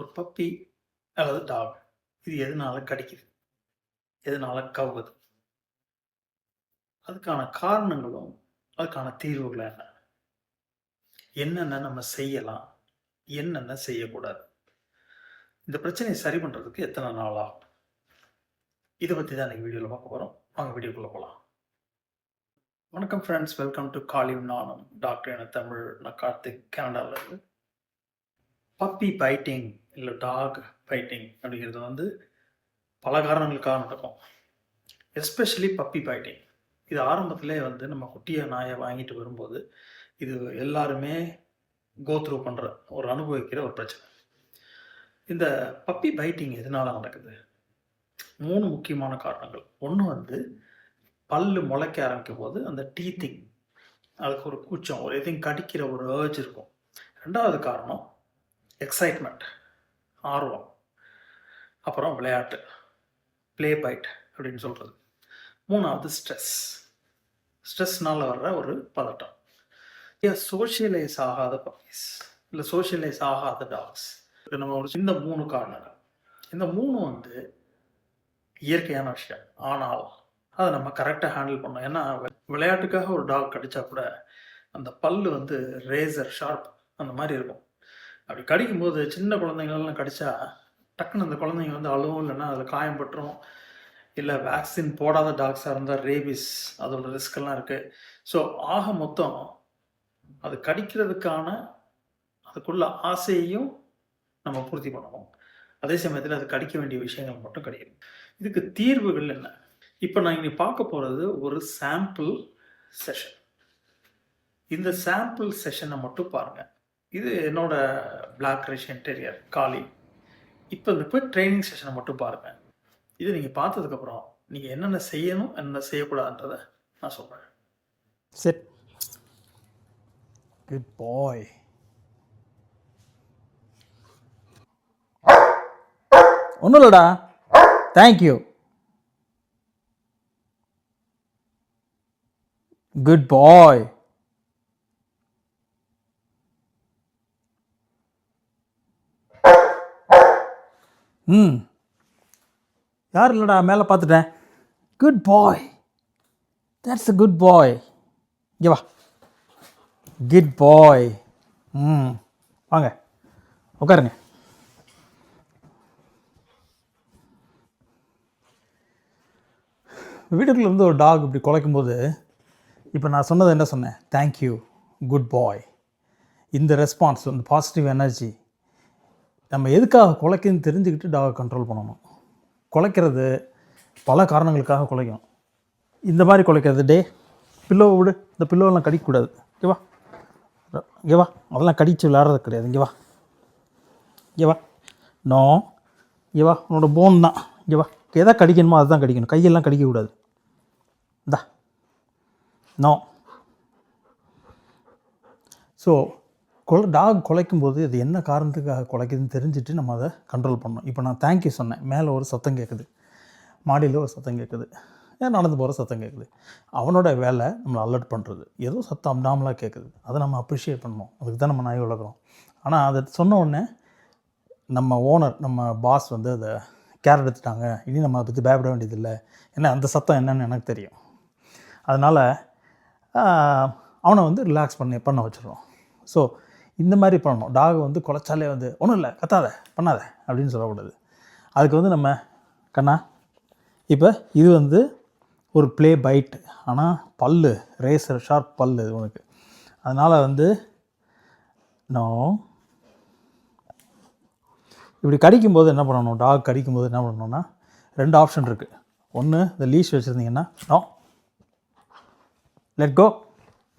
ஒரு பப்பி அல்லது டாக் இது எதனால கடிக்குது? எதனால கவுகுது? அதுக்கான காரணங்களும் அதுக்கான தீர்வுகளும் என்ன? என்னென்ன நம்ம செய்யலாம்? என்னென்ன செய்யக்கூடாது? இந்த பிரச்சனையை சரி பண்ணுறதுக்கு எத்தனை நாள் ஆகும்? இதை பற்றி தான் எனக்கு வீடியோவில் பார்க்க போகிறோம் வாங்க வீடியோக்குள்ளே போகலாம் வணக்கம் ஃப்ரெண்ட்ஸ் வெல்கம் டு காலிவ் நானும் டாக்டர் என தமிழ் நான் கார்த்திக். கனடாவில் இருந்து. பப்பி பைட்டிங் இல்லை டாக் பைட்டிங் அப்படிங்கிறது வந்து பல காரணங்களுக்காக நடக்கும். எஸ்பெஷலி பப்பி பைட்டிங் இது ஆரம்பத்திலே வந்து நம்ம குட்டியை நாயை வாங்கிட்டு வரும்போது இது எல்லாருமே கோத்ரூ பண்ணுற ஒரு அனுபவிக்கிற ஒரு பிரச்சனை. இந்த பப்பி பைட்டிங் எதனால நடக்குது? மூணு முக்கியமான காரணங்கள். ஒன்று வந்து பல்லு முளைக்க ஆரம்பிக்கும் போது அந்த டீத்திங் அதுக்கு ஒரு கூச்சம் ஒரு எதையும் கடிக்கிற ஒரு ஏர்ஜ் இருக்கும். ரெண்டாவது காரணம் எக்ஸைட்மெண்ட் ஆர்வம் அப்புறம் விளையாட்டு ப்ளே பைட் அப்படின்னு சொல்கிறது மூணாவது ஸ்ட்ரெஸ் ஸ்ட்ரெஸ்னால் வர்ற ஒரு பதட்டம். சோஷியலைஸ் ஆகாத பப்பீஸ் இல்லை சோஷியலைஸ் ஆகாத டாக்ஸ் நம்ம ஒரு இந்த மூணு காரணங்கள். இந்த மூணு வந்து இயற்கையான விஷயம். ஆனால் அதை நம்ம கரெக்டாக ஹேண்டில் பண்ணோம் ஏன்னா விளையாட்டுக்காக ஒரு டாக் கடிச்சா கூட அந்த பல்லு வந்து ரேசர் ஷார்ப் அந்த மாதிரி இருக்கும். அப்படி கடிக்கும்போது சின்ன குழந்தைங்களெல்லாம் கடிச்சா டக்குன்னு அந்த குழந்தைங்க வந்து அழுவும். இல்லைன்னா அதில் காயம் பட்டுரும். இல்லை வேக்சின் போடாத டாக்ஸாக இருந்தால் ரேபிஸ் அதோட ரிஸ்க் எல்லாம் இருக்குது ஸோ ஆக மொத்தம் அது கடிக்கிறதுக்கான அதுக்குள்ள ஆசையையும் நம்ம பூர்த்தி பண்ணணும். அதே சமயத்தில் அது கடிக்க வேண்டிய விஷயங்கள் மட்டும் கிடைக்கும் இதுக்கு தீர்வுகள் என்ன? இப்போ நான் இங்கே பார்க்க போகிறது ஒரு சாம்பிள் செஷன் இந்த சாம்பிள் செஷனை மட்டும் பாருங்கள் இது என்னோட பிளாக் ரேஷன் டெரியர் காலி இப்போ இந்த போய் ட்ரைனிங் செஷனை மட்டும் பாருங்கள் இது நீங்கள் பார்த்ததுக்கப்புறம் நீங்கள் என்னென்ன செய்யணும் என்னென்ன செய்யக்கூடாதுன்றதை நான் சொல்கிறேன் செட் குட் பாய் ஒன்றும் இல்லைடா. தேங்க்யூ குட் பாய் ம். யார் இல்லைடா மேலே பார்த்துட்டேன். Good boy that's a good boy இங்கே வா. குட் பாய் ம். வாங்க. உட்காருங்க. வீட்டுக்குள்ளேருந்து ஒரு டாக் இப்படி குலைக்கும்போது இப்போ நான் சொன்னது என்ன சொன்னேன்? தேங்க்யூ குட் பாய் இந்த ரெஸ்பான்ஸ் இந்த பாசிட்டிவ் எனர்ஜி நம்ம எதுக்காக குலைக்குன்னு தெரிஞ்சுக்கிட்டு டாகை கண்ட்ரோல் பண்ணணும். குலைக்கிறது பல காரணங்களுக்காக குலைக்கும் இந்த மாதிரி குலைக்கிறது டே பில்லோவை விடு. இந்த பில்லோவெல்லாம் கடிக்கக்கூடாது. ஓகேவா ஓகேவா வா. அதெல்லாம் கடிச்சு விளையாடுறது கிடையாது. இங்கே வா. இங்கே வா. நோ இங்கே வா. உன்னோட போன் தான். இங்கே வா. எதை கடிக்கணுமோ அதுதான் கடிக்கணும். கையெல்லாம் கடிக்கக்கூடாது. இந்தா. நோ ஸோ கொலை டாக் குலைக்கும்போது அது என்ன காரணத்துக்காக குலைக்குதுன்னு தெரிஞ்சுட்டு நம்ம அதை கண்ட்ரோல் பண்ணணும் இப்போ நான் தேங்க்யூ சொன்னேன். மேலே ஒரு சத்தம் கேட்குது மாடியில் ஒரு சத்தம் கேட்குது ஏன் நடந்து போகிற சத்தம் கேட்குது அவனோட வேலை நம்மளை அலர்ட் பண்ணுறது ஏதோ சத்தம் அப்டாமலாக கேட்குது அதை நம்ம அப்ரிஷியேட் பண்ணணும். அதுக்கு தான் நம்ம நாய் வளர்க்குறோம். ஆனால் அதை சொன்ன உடனே நம்ம ஓனர் நம்ம பாஸ் வந்து அதை கேர் எடுத்துட்டாங்க. இனி நம்ம அதை பற்றி பயப்பட வேண்டியதில்லை. ஏன்னா அந்த சத்தம் என்னன்னு எனக்கு தெரியும். அதனால் அவனை வந்து ரிலாக்ஸ் பண்ணி பண்ண வச்சிடுறோம். ஸோ இந்த மாதிரி பண்ணணும். டாக் வந்து குலைச்சாலே வந்து ஒன்றும் இல்லை கத்தாத பண்ணாத அப்படின்னு சொல்லக்கூடாது. அதுக்கு வந்து நம்ம கண்ணா இப்போ இது வந்து ஒரு ப்ளே பைட் ஆனால் பல்லு ரேசர் ஷார்ப் பல்லு இது உனக்கு. அதனால் வந்து நான் இப்படி கடிக்கும்போது என்ன பண்ணணும்? டாக் கடிக்கும்போது என்ன பண்ணணும்னா ரெண்டு ஆப்ஷன் இருக்குது ஒன்று இந்த லீஷ் வச்சுருந்தீங்கன்னா நோ லெட் கோ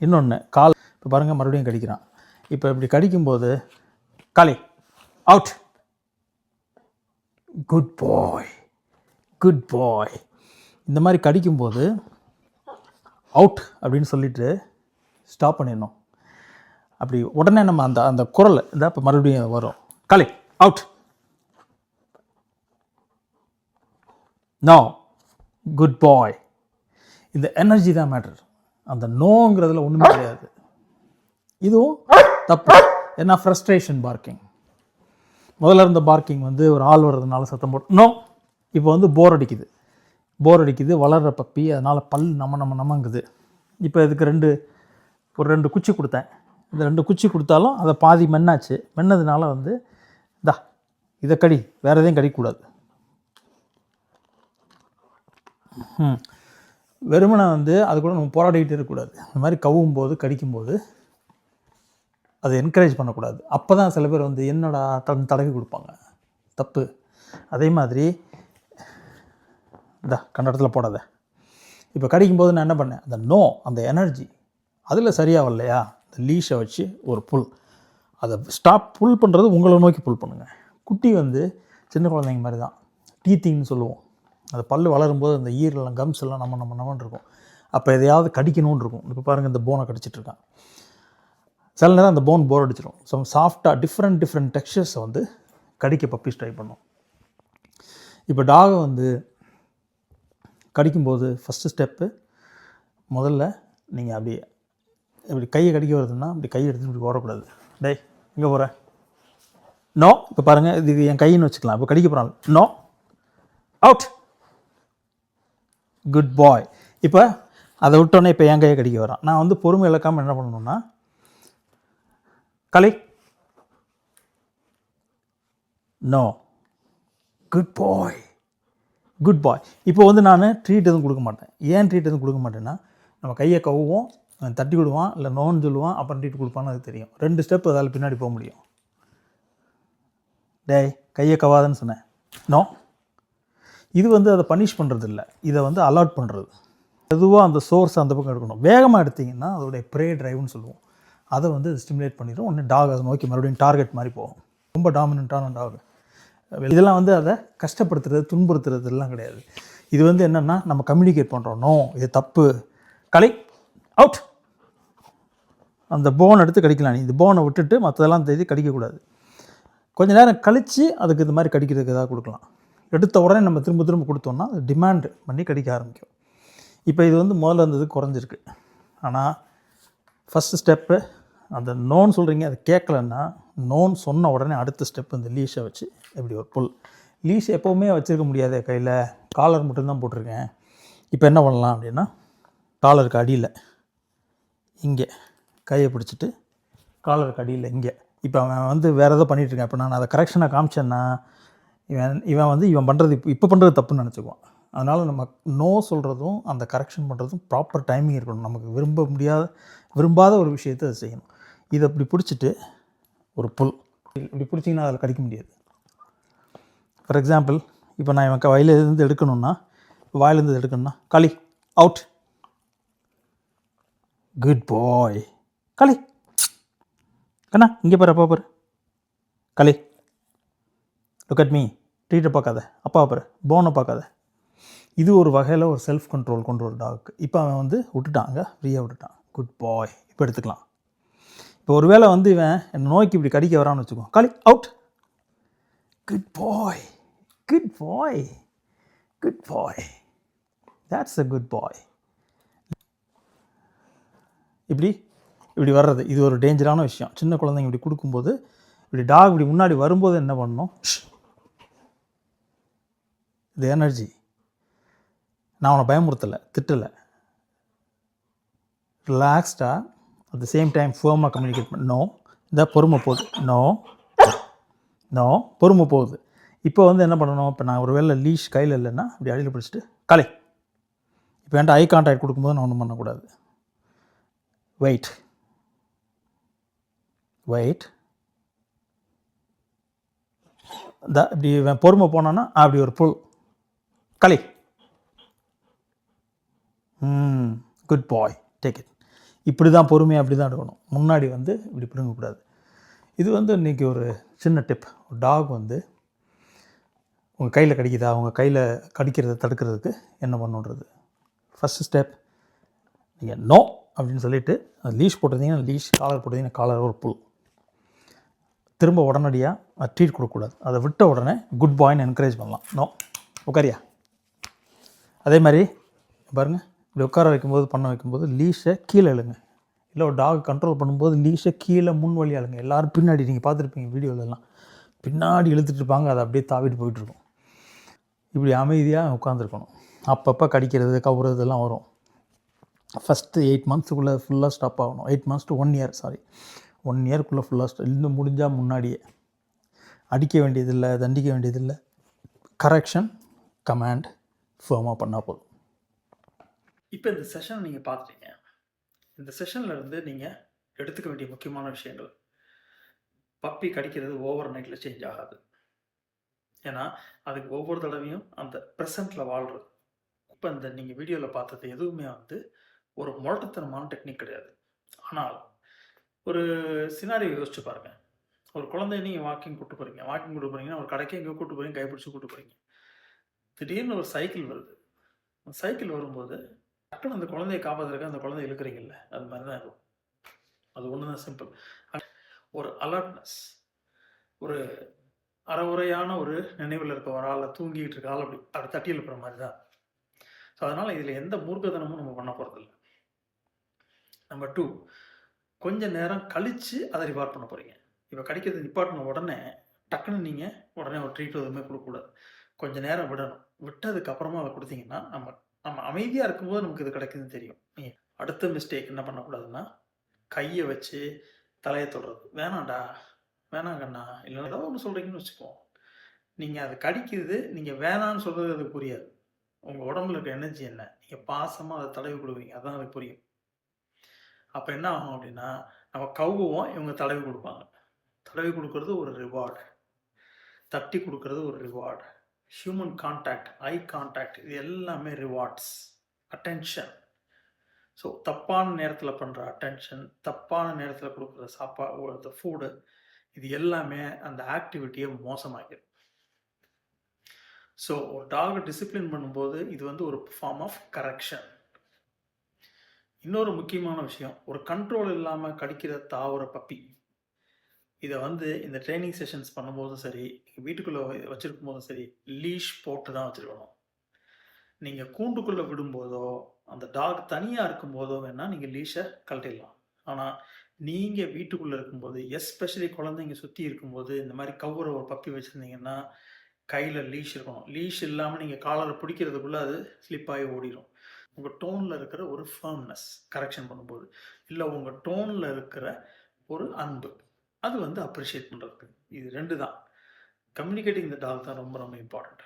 இன்னொன்று கால். இப்போ பாருங்கள் மறுபடியும் கடிக்கிறான். இப்போ இப்படி கடிக்கும்போது காலி out good boy good boy இந்த மாதிரி கடிக்கும்போது அவுட் அப்படின்னு சொல்லிட்டு ஸ்டாப் பண்ணிடணும். அப்படி உடனே நம்ம அந்த அந்த குரல் இதாக இப்போ மறுபடியும் வரும். காலி அவுட் நோ குட் பாய் இந்த எனர்ஜி தான் மேட்டர் அந்த நோங்கிறதுல ஒன்றுமே கிடையாது. இதுவும் தப்பு. ஏன்னா ஃப்ரஸ்ட்ரேஷன் பார்க்கிங் முதல்ல இருந்த பார்க்கிங் வந்து ஒரு ஆள் வர்றதுனால சத்தம் போட்டு நோ இப்போ வந்து போர் அடிக்குது. போர் அடிக்குது வளர்கிற பப்பி அதனால் பல் நம்ம நம்ம நம்மங்குது இப்போ இதுக்கு ரெண்டு ஒரு ரெண்டு குச்சி கொடுத்தேன். இந்த ரெண்டு குச்சி கொடுத்தாலும் அதை பாதி மென்னாச்சு. மென்னதுனால வந்து இந்தா இதை கடி வேறு எதையும் கடிக்கக்கூடாது. வெறுமனை வந்து அது கூட நம்ம போராடிக்கிட்டு இருக்கக்கூடாது. இந்த மாதிரி கவ்வும் போது கடிக்கும்போது அதை என்கரேஜ் பண்ணக்கூடாது. அப்போ தான் சில பேர் வந்து என்னடா தன் தடவி கொடுப்பாங்க. தப்பு. அதே மாதிரி இந்த கண்டடத்தில் போடாத. இப்போ கடிக்கும்போது நான் என்ன பண்ணேன்? அந்த நோ அந்த எனர்ஜி அதில் சரியாக வரலையா இந்த லீஷை வச்சு ஒரு புல் அதை ஸ்டாப் புல் பண்ணுறது உங்களை நோக்கி புல் பண்ணுங்கள் குட்டி வந்து சின்ன குழந்தைங்க மாதிரி தான். டீத்திங்னு சொல்லுவோம். அந்த பல் வளரும்போது அந்த ஈரெல்லாம் கம்ஸ் எல்லாம் நம்ம நம்ம நம்மன்னு இருக்கும். அப்போ எதையாவது கடிக்கணும்னு இருக்கும். இப்போ பாருங்கள் இந்த போனை கடிச்சிட்டு இருக்கான். சில நேரம் அந்த போன் போர் அடிச்சிடும் ஸோ சாஃப்டாக டிஃப்ரெண்ட் டிஃப்ரெண்ட் டெக்ஸ்சர்ஸை வந்து கடிக்க பப்பீஸ் ட்ரை பண்ணும். இப்போ டாகை வந்து கடிக்கும்போது ஃபஸ்ட்டு ஸ்டெப்பு முதல்ல நீங்கள் அப்படி இப்படி கையை கடிக்க வருதுன்னா அப்படி கையை எடுத்துட்டு இப்படி ஓடக்கூடாது. டேய் இங்கே போகிற நோ இப்போ பாருங்கள் இது என் கைன்னு வச்சுக்கலாம். இப்போ கடிக்க போகிறாங்க நோ அவுட் குட் பாய் இப்போ அதை விட்டோன்னே இப்போ என் கையை கடிக்க வரான். நான் வந்து பொறுமை இழக்காமல் என்ன பண்ணணும்னா கலை? No good boy good boy இப்போ வந்து நான் ட்ரீட் எதுவும் கொடுக்க மாட்டேன். ஏன் ட்ரீட் எதுவும் கொடுக்க மாட்டேன்னா நம்ம கையை கவுவோம் தட்டி விடுவான் இல்லை நோன்னு சொல்லுவான் அப்புறம் ட்ரீட் கொடுப்பான்னு அது தெரியும். ரெண்டு ஸ்டெப் அதால் பின்னாடி போக முடியும். டேய் கையை கவாதுன்னு சொன்னேன். நோ இது வந்து அதை பனிஷ் பண்ணுறது இல்லை இதை வந்து அலாட் பண்ணுறது எதுவாக அந்த சோர்ஸ் அந்த பக்கம் எடுக்கணும். வேகமாக எடுத்தீங்கன்னா அதோடைய ப்ரே டிரைவ்னு சொல்லுவோம். அதை வந்து ஸ்டிமுலேட் பண்ணிடும் ஒன்று டாக் அதை நோக்கி மறுபடியும் டார்கெட் மாதிரி போகும். ரொம்ப டாமினண்ட்டான டாக் இதெல்லாம் வந்து அதை கஷ்டப்படுத்துறது துன்புறுத்துறது எல்லாம் கிடையாது. இது வந்து என்னென்னா நம்ம கம்யூனிகேட் பண்ணுறோம் நோ இது தப்பு. கலை அவுட் அந்த போன் எடுத்து கடிக்கலாம் நீ. இந்த போனை விட்டுட்டு மற்றதெல்லாம் தேதி கடிக்கக்கூடாது. கொஞ்ச நேரம் கழித்து அதுக்கு இது மாதிரி கடிக்கிறதுக்கு ஏதாவது கொடுக்கலாம். எடுத்த உடனே நம்ம திரும்ப திரும்ப கொடுத்தோம்னா அது டிமாண்ட் பண்ணி கடிக்க ஆரம்பிக்கும். இப்போ இது வந்து முதல்ல இருந்தது குறைஞ்சிருக்கு. ஆனால் ஃபஸ்ட்டு ஸ்டெப்பு அந்த நோன் சொல்கிறீங்க அது கேட்கலன்னா நோன் சொன்ன உடனே அடுத்த ஸ்டெப் இந்த லீஷை வச்சு இப்படி ஒரு புல் லீஷ் எப்போவுமே வச்சுருக்க முடியாது கையில். காலர் மட்டும்தான் போட்டிருக்கேன். இப்போ என்ன பண்ணலாம் அப்படின்னா காலருக்கு அடியில் இங்கே கையை பிடிச்சிட்டு காலருக்கு அடியில் இங்கே. இப்போ அவன் வந்து வேறு எதை பண்ணிட்டு இப்போ நான் அதை கரெக்ஷனாக காமிச்சேன்னா இவன் இவன் வந்து இவன் பண்ணுறது இப்போ இப்போ பண்ணுறது தப்புன்னு நினச்சிக்குவான். அதனால் நம்ம நோ சொல்கிறதும் அந்த கரெக்ஷன் பண்ணுறதும் ப்ராப்பர் டைமிங் இருக்கணும். நமக்கு விரும்ப முடியாத விரும்பாத ஒரு விஷயத்தை அதை செய்யணும். இதை இப்படி பிடிச்சிட்டு ஒரு புல். இப்படி பிடிச்சிங்கன்னா அதில் கடிக்க முடியாது. ஃபார் எக்ஸாம்பிள் இப்போ நான் இவன் வயலேருந்து எடுக்கணும்னா வாயிலேருந்து எடுக்கணும்னா களி அவுட் குட் பாய் களி. கண்ணா இங்கே பாரு அப்பா பாரு. களி. லுக் அட் மீ ட்ரீட்டை பார்க்காத. அப்பா பாரு. போனை பார்க்காத. இது ஒரு வகையில் ஒரு செல்ஃப் கண்ட்ரோல் கொண்டு ஒரு டாக் இப்போ அவன் வந்து விட்டுட்டாங்க ஃப்ரீயாக விட்டுட்டான். குட் பாய் இப்போ எடுத்துக்கலாம். இப்போ ஒருவேளை வந்து இவன் என்னை நோய்க்கு இப்படி கடிக்க வரான்னு வச்சுக்கோ. காலி out good boy good boy good boy that's a good boy இப்படி இப்படி வர்றது இது ஒரு டேஞ்சரான விஷயம். சின்ன குழந்தைங்க இப்படி கொடுக்கும்போது இப்படி டாக் இப்படி முன்னாடி வரும்போது என்ன பண்ணணும்? இது எனர்ஜி நான் அவனை பயமுறுத்தலை திட்டலை. ரிலாக்ஸ்டாக அட் த சேம் டைம் ஃபோமாக கம்யூனிகேட் பண்ண நோ இந்த பொறுமை போகுது. நோ நோ பொறுமை போகுது. இப்போ வந்து என்ன பண்ணணும்? இப்போ நான் ஒரு வேளை லீஷ் கையில் இல்லைன்னா அப்படி அடியில் பிடிச்சிட்டு கலை இப்போ என்கிட்ட ஐ கான்டாக்ட் கொடுக்கும்போது நான் ஒன்றும் பண்ணக்கூடாது. வெயிட் வெயிட் இந்த இப்படி பொறுமை போனான்னா அப்படி ஒரு புல். களி. ம் குட் பாய் டேக் இட் இப்படி தான் பொறுமையாக அப்படி தான் எடுக்கணும் முன்னாடி வந்து இப்படி பிடுங்கக்கூடாது. இது வந்து இன்றைக்கி ஒரு சின்ன டிப் ஒரு டாக் வந்து உங்கள் கையில் கடிக்குதா? அவங்க கையில் கடிக்கிறத தடுக்கிறதுக்கு என்ன பண்ணுன்றது? ஃபஸ்ட்டு ஸ்டெப் நீங்கள் நோ அப்படின்னு சொல்லிவிட்டு அது லீஷ் போட்டிருந்தீங்கன்னா லீஷ் காலர் போட்டிருந்தீங்கன்னா காலர் ஒரு புல் திரும்ப உடனடியாக ட்ரீட் கொடுக்கக்கூடாது. அதை விட்ட உடனே குட் பாய்னு என்கரேஜ் பண்ணலாம். நோ உட்காரியா? அதே மாதிரி பாருங்கள் இப்படி உட்கார வைக்கும்போது பண்ண வைக்கும்போது லீஷை கீழே எழுங்க இல்லை ஒரு டாக் கண்ட்ரோல் பண்ணும்போது லீஷை கீழே முன் வழி அழுங்க. எல்லோரும் பின்னாடி நீங்கள் பார்த்துருப்பீங்க வீடியோலலாம் பின்னாடி இழுத்துட்டு இருப்பாங்க அதை அப்படியே தாவிட்டு போயிட்டுருக்கும் இப்படி அமைதியாக உட்காந்துருக்கணும் அப்பப்போ கடிக்கிறது கவுறது எல்லாம் வரும். ஃபஸ்ட்டு எயிட் மந்த்ஸுக்குள்ளே ஃபுல்லாக ஸ்டாப் ஆகணும். Eight months to one year sorry one இயர்க்குள்ளே ஃபுல்லாக ஸ்டாப் இன்னும் முடிஞ்சால் முன்னாடியே. அடிக்க வேண்டியதில்லை தண்டிக்க வேண்டியதில்லை. கரெக்ஷன் கமாண்ட் ஃபேமாக பண்ணால் போதும். இப்போ இந்த செஷனை நீங்கள் பார்த்துட்டீங்க. இந்த செஷனில் இருந்து நீங்கள் எடுத்துக்க வேண்டிய முக்கியமான விஷயங்கள். பப்பி கடிக்கிறது ஓவர் நைட்டில் சேஞ்ச் ஆகாது. ஏன்னா அதுக்கு ஒவ்வொரு தடவையும் அந்த ப்ரெசண்ட்டில் வாழ்கிறது இப்போ இந்த நீங்கள் வீடியோவில் பார்த்தது எதுவுமே வந்து ஒரு முரட்டுத்தனமான டெக்னிக் கிடையாது. ஆனால் ஒரு சினாரியோ யோசிச்சு பாருங்கள் ஒரு குழந்தைய நீங்கள் வாக்கிங் கூட்டு போகிறீங்க வாக்கிங் கூட்டு போகிறீங்கன்னா ஒரு கடைக்கு எங்கேயோ கூட்டு போகிறீங்க கைப்பிடிச்சு கூட்டு போகிறீங்க திடீர்னு ஒரு சைக்கிள் வருது. சைக்கிள் வரும்போது டக்குன்னு அந்த குழந்தைய காப்பாற்றுறதுக்கு அந்த குழந்தைய இழுக்கிறீங்கல்ல அது மாதிரி தான் இருக்கும். அது ஒன்று தான் சிம்பிள் ஒரு அலர்ட்னஸ் ஒரு அறவுரையான ஒரு நினைவில் இருக்க ஒரு ஆளை தூங்கிட்டு இருக்க ஆள் அப்படி அப்படி தட்டி எழுப்புற மாதிரி தான் ஸோ அதனால் இதில் எந்த மூர்க்கதனமும் நம்ம பண்ண போகிறதில்ல நம்பர் டூ கொஞ்ச நேரம் கழித்து அதை ரிவார்ட் பண்ண போகிறீங்க இப்போ கடிக்கிறது நிப்பாட்டின உடனே டக்குன்னு நீங்கள் உடனே ஒரு ட்ரீட் எதுவுமே கொடுக்கக்கூடாது. கொஞ்ச நேரம் விடணும். விட்டதுக்கப்புறமா அதை கொடுத்தீங்கன்னா நம்ம நம்ம அமைதியாக இருக்கும்போது நமக்கு இது கிடைக்குதுன்னு தெரியும். அடுத்த மிஸ்டேக் என்ன பண்ணக்கூடாதுன்னா கையை வச்சு தலையை தொடுறது. வேணாம்டா வேணாம் கண்ணா இல்லை ஏதோ ஒன்று சொல்கிறீங்கன்னு வச்சுக்குவோம். நீங்கள் அது கடிக்குது நீங்கள் வேணான்னு சொல்கிறது அது புரியாது. உங்கள் உடம்புல இருக்க எனர்ஜி என்ன? நீங்கள் பாசமாக அதை தடவி கொடுக்குறீங்க. அதான் அது புரியும். அப்போ என்ன ஆகும் அப்படின்னா நம்ம கவுவோம் இவங்க தடவி கொடுப்பாங்க. தடவி கொடுக்கறது ஒரு ரிவார்டு தட்டி கொடுக்கறது ஒரு reward human contact eye contact இது எல்லாமே ரிவார்ட்ஸ் அட்டென்ஷன் ஸோ தப்பான நேரத்தில் பண்ணுற அட்டென்ஷன் தப்பான நேரத்தில் கொடுக்குற சாப்பாடு ஃபுட்டு இது எல்லாமே அந்த ஆக்டிவிட்டியை மோசமாகிடும் ஸோ ஒரு டாகை டிசிப்ளின் பண்ணும்போது இது வந்து ஒரு ஃபார்ம் ஆஃப் கரெக்ஷன் இன்னொரு முக்கியமான விஷயம் ஒரு கண்ட்ரோல் இல்லாமல் கடிக்கிற தாவர பப்பி. இதை வந்து இந்த ட்ரைனிங் செஷன்ஸ் பண்ணும்போதும் சரி நீங்கள் வீட்டுக்குள்ளே வச்சுருக்கும் போதும் சரி லீஷ் போட்டு தான் வச்சுருக்கணும். நீங்கள் கூண்டுக்குள்ளே விடும்போதோ அந்த டாக் தனியாக இருக்கும்போதோ வேணால் நீங்கள் லீஷை கழட்டிடலாம். ஆனால் நீங்கள் வீட்டுக்குள்ளே இருக்கும்போது எஸ்பெஷலி குழந்தைங்க சுற்றி இருக்கும்போது இந்த மாதிரி கவுற ஒரு பப்பி வச்சுருந்தீங்கன்னா கையில் லீஷ் இருக்கணும். லீஷ் இல்லாமல் நீங்கள் காலரை பிடிக்கிறதுக்குள்ளே அது ஸ்லிப்பாகி ஓடிடும் உங்கள் டோனில் இருக்கிற ஒரு ஃபர்ம்னஸ் கரெக்ஷன் பண்ணும்போது. இல்லை உங்கள் டோனில் இருக்கிற ஒரு அன்பு. அது வந்து அப்ரிஷியேட் பண்ணுறதுக்கு இது ரெண்டு தான். கம்யூனிகேட்டிங் த டாக் தான் ரொம்ப ரொம்ப இம்பார்ட்டண்ட்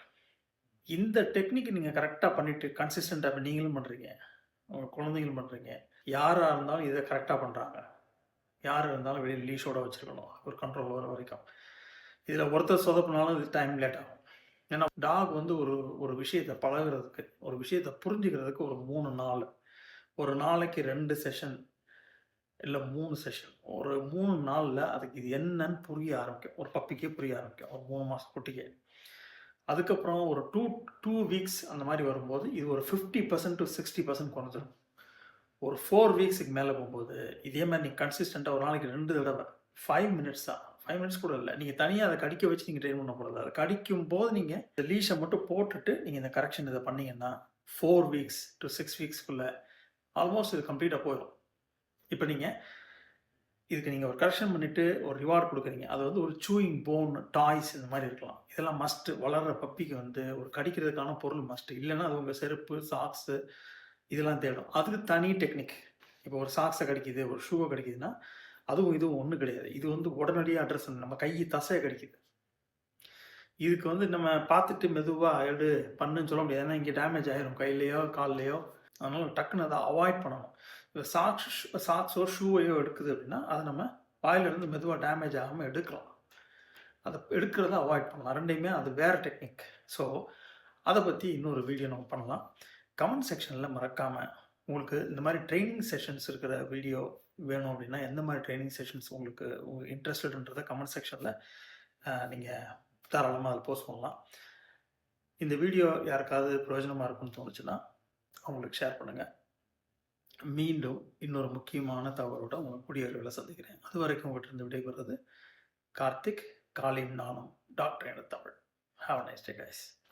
இந்த டெக்னிக் நீங்கள் கரெக்டாக பண்ணிவிட்டு கன்சிஸ்டண்ட்டாக நீங்களும் பண்ணுறீங்க உங்கள் குழந்தைங்களும் பண்ணுறீங்க யாராக இருந்தாலும் இதை கரெக்டாக பண்ணுறாங்க யார் இருந்தாலும் வெளியில் லீஷோட வச்சுருக்கணும். ஒரு கண்ட்ரோல் வர வரைக்கும். இதில் ஒருத்தர் சொதப்பினாலும் இது டைம் லேட் ஆகும். ஏன்னா டாக் வந்து ஒரு ஒரு விஷயத்தை பழகுறதுக்கு ஒரு விஷயத்தை புரிஞ்சுக்கிறதுக்கு ஒரு மூணு நாள். ஒரு நாளைக்கு ரெண்டு செஷன் இல்லை மூணு செஷன் ஒரு மூணு நாளில் அதுக்கு இது என்னன்னு புரிய ஆரம்பிக்கும். ஒரு பப்பிக்கே புரிய ஆரம்பிக்கும். ஒரு மூணு மாதம் குட்டிக்கே. அதுக்கப்புறம் ஒரு டூ டூ வீக்ஸ் அந்த மாதிரி வரும்போது இது ஒரு fifty percent to sixty percent குறைஞ்சிடும் ஒரு ஃபோர் வீக்ஸுக்கு மேலே போகும்போது இதே மாதிரி நீங்கள் கன்சிஸ்டண்ட்டாக ஒரு நாளைக்கு ரெண்டு தடவை ஃபைவ் மினிட்ஸ் தான் ஃபைவ் மினிட்ஸ் கூட இல்லை. நீங்கள் தனியாக அதை கடிக்க வச்சு நீங்கள் ட்ரெயின் பண்ணக்கூடாது அதை கடிக்கும் போது நீங்கள் இந்த லீஷை மட்டும் போட்டுட்டு நீங்கள் இந்த கரெக்ஷன் இதை பண்ணிங்கன்னா ஃபோர் வீக்ஸ் டு சிக்ஸ் வீக்ஸ்க்குள்ளே ஆல்மோஸ்ட் இது கம்ப்ளீட்டாக போயிடும் இப்போ நீங்கள் இதுக்கு நீங்கள் ஒரு கரெக்ஷன் பண்ணிவிட்டு ஒரு ரிவார்ட் கொடுக்குறீங்க. அது வந்து ஒரு சூயிங் போன் டாய்ஸ் இந்த மாதிரி இருக்கலாம். இதெல்லாம் மஸ்ட்டு வளர்கிற பப்பிக்கு வந்து ஒரு கடிக்கிறதுக்கான பொருள் மஸ்ட்டு இல்லைன்னா அது உங்கள் செருப்பு சாக்ஸு இதெல்லாம் தேடும். அதுக்கு தனி டெக்னிக் இப்போ ஒரு சாக்ஸை கிடைக்கிது ஒரு ஷூவை கிடைக்குதுன்னா அதுவும் இதுவும் ஒன்றும் கிடையாது. இது வந்து உடனடியாக அட்ரஸ் நம்ம கை தசையை கிடைக்கிது. இதுக்கு வந்து நம்ம பார்த்துட்டு மெதுவாக எடு பண்ணுன்னு சொல்ல முடியாது. ஏன்னா இங்கே டேமேஜ் ஆயிரும் கையிலையோ கால்லையோ. அதனால டக்குன்னு அதை அவாய்ட் பண்ணணும். சாக்ஸ் சாக்ஸோ ஷூவையோ எடுக்குது அப்படின்னா அதை நம்ம வாயிலிருந்து மெதுவாக டேமேஜ் ஆகாமல் எடுக்கலாம். அதை எடுக்கிறத அவாய்ட் பண்ணலாம். ரெண்டையுமே அது வேறு டெக்னிக் ஸோ அதை பற்றி இன்னொரு வீடியோ நம்ம பண்ணலாம். கமெண்ட் செக்ஷனில் மறக்காமல் உங்களுக்கு இந்த மாதிரி ட்ரைனிங் செஷன்ஸ் இருக்கிற வீடியோ வேணும் அப்படின்னா எந்த மாதிரி ட்ரைனிங் செஷன்ஸ் உங்களுக்கு இன்ட்ரெஸ்டட்ன்றத கமெண்ட் செக்ஷனில் நீங்கள் தாராளமாக அதில் போஸ்ட் பண்ணலாம். இந்த வீடியோ யாருக்காவது பிரயோஜனமாக இருக்குன்னு தோணுச்சுன்னா அவங்களுக்கு ஷேர் பண்ணுங்கள் மீண்டும் இன்னொரு முக்கியமான தகவலோட உங்கள் குடியேறுகளை சந்திக்கிறேன். அது வரைக்கும் உங்கள்கிட்ட இருந்து விடைபெறுறது கார்த்திக் காலின் நானும் டாக்டர் என Tamil. Have nice day guys